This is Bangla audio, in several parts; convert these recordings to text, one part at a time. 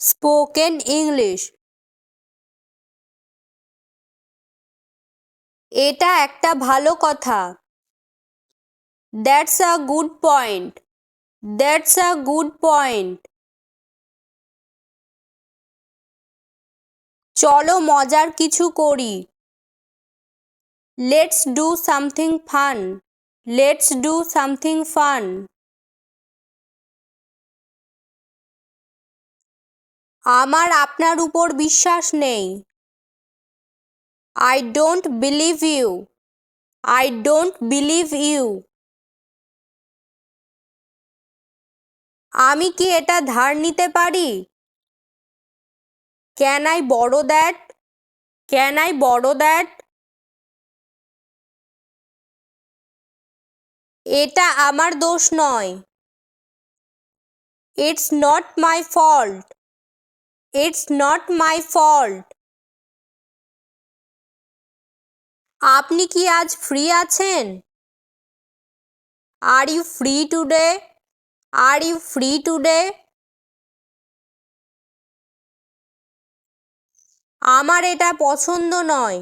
স্পোকেন ইংলিশ এটা একটা ভালো কথা। That's a good point that's a good point চলো মজার কিছু করি। Let's do something fun let's do something fun আমার আপনার উপর বিশ্বাস নেই। I don't believe you I don't believe you আমি কি এটা ধার নিতে পারি? Can I borrow that can I borrow that এটা আমার দোষ নয়। It's not my fault it's not my fault আপনি কি আজ ফ্রি আছেন? Are you free today are you free today আমার এটা পছন্দ নয়।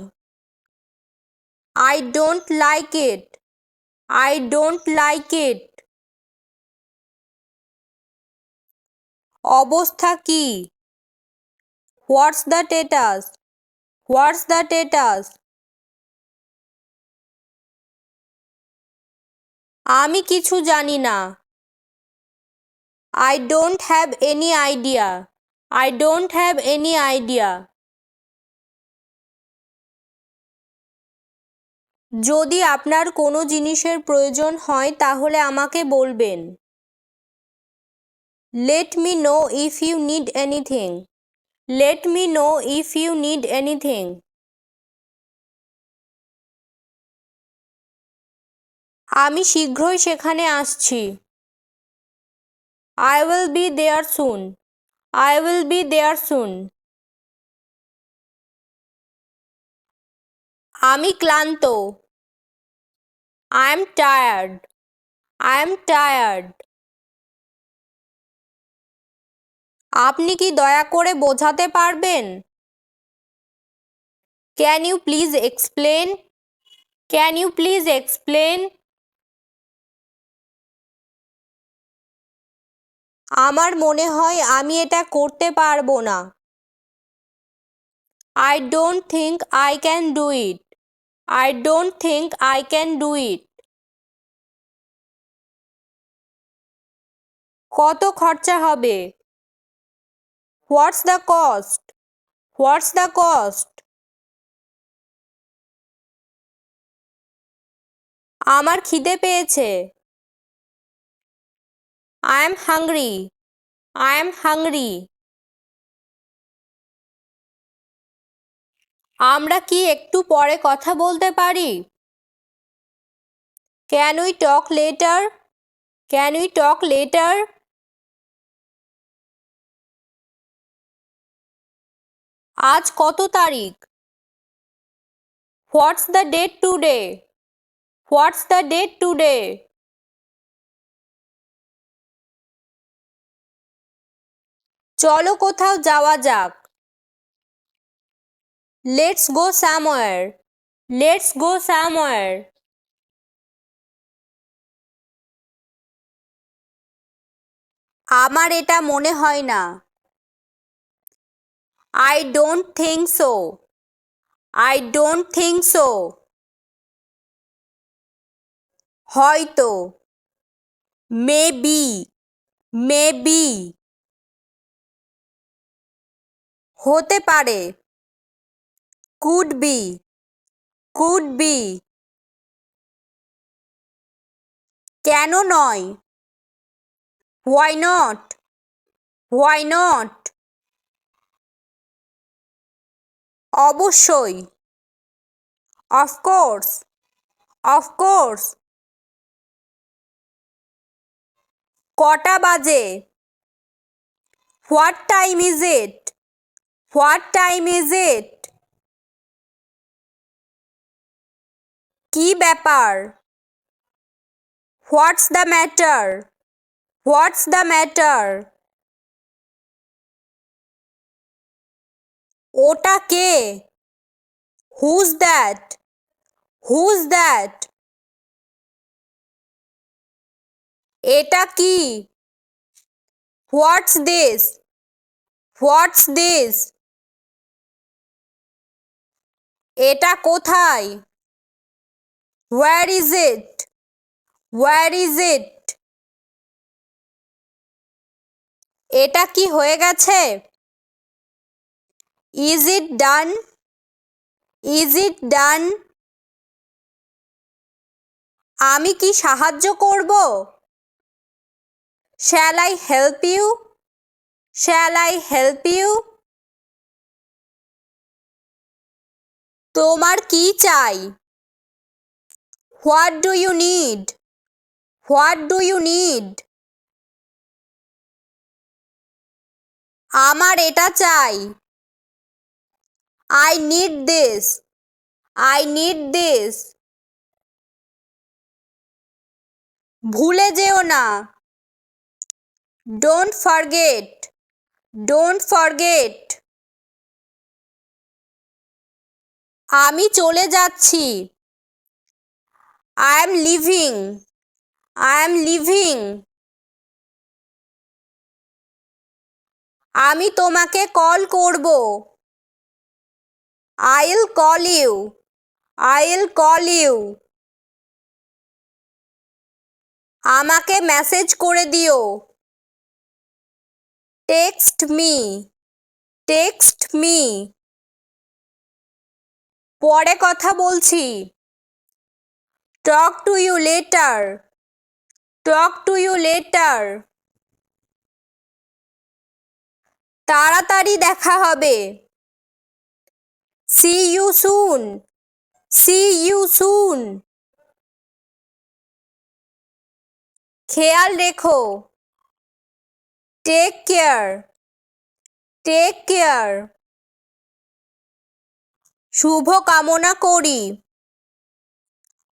I don't like it I don't like it অবস্থা কি? What's the status what's the status আমি কিছু জানি না। I don't have any idea I don't have any idea যদি আপনার কোনো জিনিসের প্রয়োজন হয়, তাহলে আমাকে বলবেন। Let me know if you need anything let me know if you need anything আমি শীঘ্রই সেখানে আসছি। I will be there soon I will be there soon আমি ক্লান্ত। I am tired I am tired আপনি কি দয়া করে বোঝাতে পারবেন? Can you please explain can you please explain আমার মনে হয় আমি এটা করতে পারব না। I don't think I can do it I don't think I can do it কত খরচা হবে? What's the cost what's the cost আমার খিদে পেয়েছে। I am hungry I am hungry আমরা কি একটু পরে কথা বলতে পারি? Can we talk later can we talk later আজ কত তারিখ? What's the date today what's the date today চলো কোথাও যাওয়া যাক। Let's go somewhere let's go somewhere আমার এটা মনে হয় না। I don't think so I don't think so হয়তো। মে বি মে বি হতে পারে। কুড বি কুড বি কেন নয়? হোয়াই নট হোয়াই নট অবশ্যই। অফকোর্স অফকোর্স কটা বাজে? What time is it what time is it কি ব্যাপার? What's the matter what's the matter ওটা কে? হুজ দ্যাট হুজ দ্যাট এটা কি? হোয়াটস দিস হোয়াটস দিস এটা কোথায়? Where is it where is it এটা কি হয়ে গেছে? Is it done is it ডান আমি কি সাহায্য করব? Shall I help you shall I help you তোমার কি চাই? What do you need what do you need আমার এটা চাই। I need this I need this ভুলে যেও না। ডোন্ট ফরগেট ডোন্ট ফরগেট আমি চলে যাচ্ছি। I am leaving I am leaving আমি তোমাকে কল করব। I'll call you I'll call you আমাকে মেসেজ করে দিও। টেক্সট মি টেক্সট মি পরে কথা বলছি। Talk to you later talk to you later তাড়াতাড়ি দেখা হবে। See you soon see you soon খেয়াল রেখো। টেক কেয়ার টেক কেয়ার শুভ কামনা করি।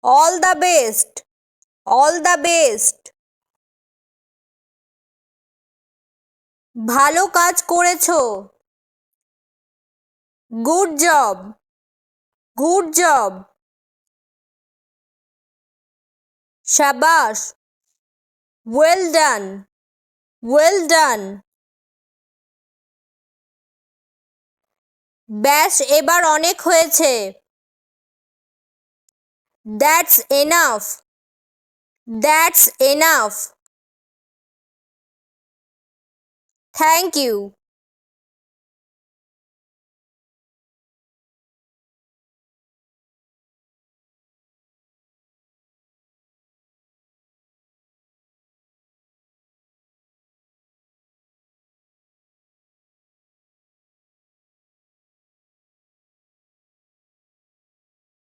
All the best all the best ভালো কাজ করেছ। Good job good job শাবাশ well done well done ব্যাস এবার অনেক হয়েছে। That's enough that's enough thank you